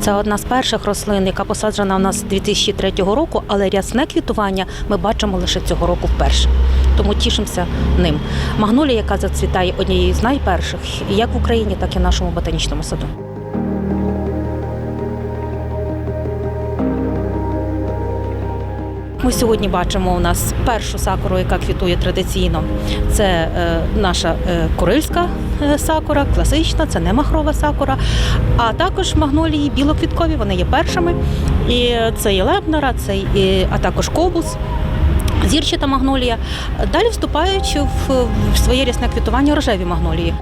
Це одна з перших рослин, яка посаджена у нас з 2003 року, але рясне квітування ми бачимо лише цього року вперше. Тому тішимося ним. Магнолія, яка зацвітає однією з найперших, як в Україні, так і в нашому ботанічному саду. Ми сьогодні бачимо у нас першу сакуру, яка квітує традиційно. Це е, наша е, курильська е, сакура, класична, це не махрова сакура. А також магнолії білоквіткові, вони є першими. І це є лебнера, це і, а також кобус. Зірчата магнолія. Далі вступають в, своє рясне квітування рожеві магнолії.